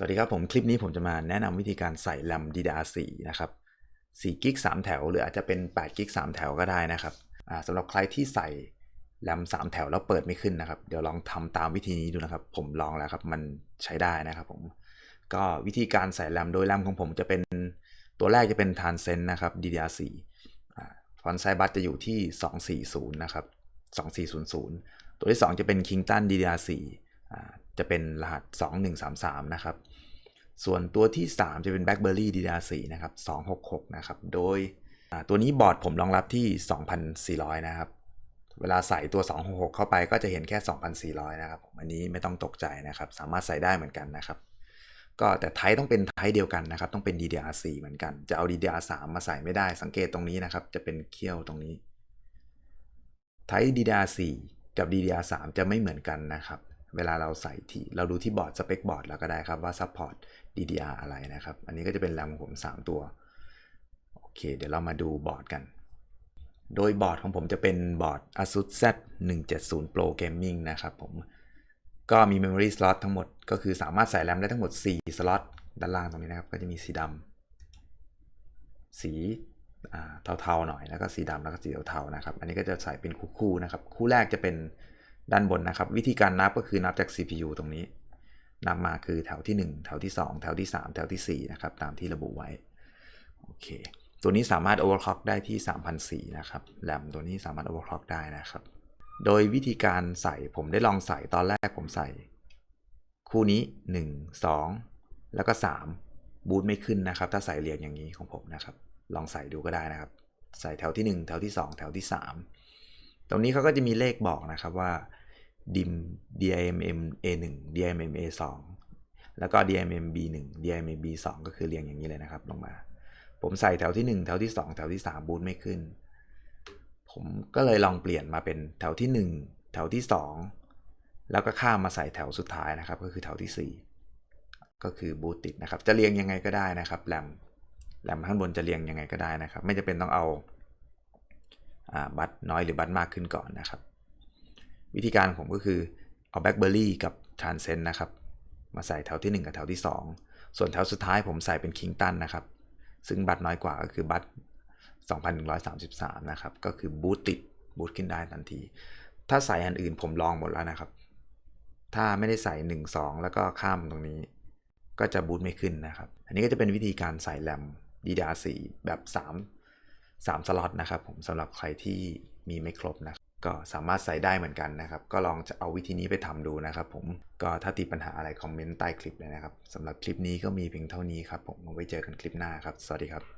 สวัสดีครับผมคลิปนี้ผมจะมาแนะนำวิธีการใส่แรม DDR4 นะครับ4กิก3แถว หรืออาจจะเป็น8กิก3แถวก็ได้นะครับสำหรับใครที่ใส่แรม3แถวแล้วเปิดไม่ขึ้นนะครับ เดี๋ยวลองทำตามวิธีนี้ดูนะครับ ผมลองแล้วครับมันใช้ได้นะครับผมก็วิธีการใส่แรมโดยแรมของผมจะเป็นตัวแรกจะเป็น Transcend นะครับ DDR4 ฟอนต์ไซบัสจะอยู่ที่ 240 นะครับ 2400 ตัวที่ 2 จะเป็น Kingston DDR4 จะเป็นรหัส 2133 นะครับ ส่วนตัวที่ 3 จะเป็น BlackBerry DDR4 นะครับ 266 นะครับ โดยตัวนี้บอร์ดผมรองรับที่ 2,400 นะครับ เวลาใส่ตัว 266 เข้าไปก็จะเห็นแค่ 2,400 นะครับ อันนี้ไม่ต้องตกใจนะครับ สามารถใส่ได้เหมือนกันนะครับ ก็แต่ไทป์ต้องเป็นไทป์เดียวกันนะครับ ต้องเป็น DDR4 เหมือนกัน จะเอา DDR3 มาใส่ไม่ได้ สังเกตตรงนี้นะครับ จะเป็นเขี้ยวตรงนี้ไทป์ DDR4 กับ DDR3 จะไม่เหมือนกันนะครับ เวลาเราใส่ที่เราดูที่บอร์ดสเปคบอร์ดแล้วก็ได้ครับว่าซัพพอร์ต DDR อะไรนะครับ อันนี้ก็จะเป็นแรมของผม 3 ตัวโอเค เดี๋ยวเรามาดูบอร์ดกัน โดยบอร์ดของผมจะเป็นบอร์ด ASUS Z 170 Pro Gaming นะครับผมก็มี Memory Slot ทั้งหมดก็คือสามารถใส่แรมได้ทั้งหมด 4 สล็อตด้านล่างตรงนี้นะครับ ก็จะมีสีดำสีเทาๆหน่อยแล้วก็สีดำแล้วก็สีเทาๆนะครับ อันนี้ก็จะใส่เป็นคู่ๆนะครับ คู่แรกจะเป็น ด้านบนนะครับ วิธีการนับก็คือนับจาก CPU ตรงนี้ นับมาคือแถวที่ 1 แถวที่ 2 แถวที่ 3 แถวที่ 4 นะครับ ตามที่ระบุไว้โอเคตัวนี้สามารถ overclock ได้ที่ 3,004นะครับแรมตัวนี้สามารถ overclock ได้นะครับ โดยวิธีการใส่ผมได้ลองใส่ตอนแรกผมใส่ คู่นี้ 1 2 แล้วก็ 3 บูตไม่ขึ้นนะครับ ถ้าใส่เรียงอย่างนี้ของผมนะครับ ลองใส่ดูก็ได้นะครับ ใส่แถวที่ 1 แถวที่ 2 แถวที่ 3 ตรงนี้เขาก็จะมีเลขบอกนะครับว่า dim dimm a1 dimm a2 แล้วก็ dimm b1 dimm b2 ก็คือเรียงอย่างนี้เลยนะครับลงมา ผมใส่แถวที่ 1 แถวที่ 2 แถวที่ 3 บูตไม่ขึ้น ผมก็เลยลองเปลี่ยนมาเป็นแถวที่ 1 แถวที่ 2 แล้วก็ข้ามมาใส่แถวสุดท้ายนะครับ ก็คือแถวที่ 4 ก็คือบูตติดนะครับ จะเรียงยังไงก็ได้นะครับแรมแรมข้างบนจะเรียงยังไงก็ได้นะครับ ไม่จำเป็นต้องเอา บัตน้อยหรือบัตมากขึ้นก่อนนะครับ วิธีการผมก็คือเอา BlackBerry กับ Transcend นะครับมาใส่แถวที่ 1 กับแถวที่ 2 ส่วนแถวสุดท้ายผมใส่เป็น Kingston นะครับ ซึ่งบัตรน้อยกว่าก็คือบัตร2,133 นะครับ ก็คือบูตติดบูตขึ้นได้ทันที ถ้าใส่อันอื่นผมลองหมดแล้วนะครับ ถ้าไม่ได้ใส่ 1 2 แล้วก็ข้ามตรงนี้ ก็จะบูตไม่ขึ้นนะครับ อันนี้ก็จะเป็นวิธีการใส่แรม DDR4 แบบ 3 3 สล็อตนะครับผมสำหรับใครที่มีไม่ครบนะก็สามารถใส่ได้เหมือนกันนะครับ ก็ลองจะเอาวิธีนี้ไปทำดูนะครับผมก็ถ้าติดปัญหาอะไรคอมเมนต์ใต้คลิปเลยนะครับสำหรับคลิปนี้ก็มีเพียงเท่านี้ครับผมไว้เจอกันคลิปหน้าครับ สวัสดีครับ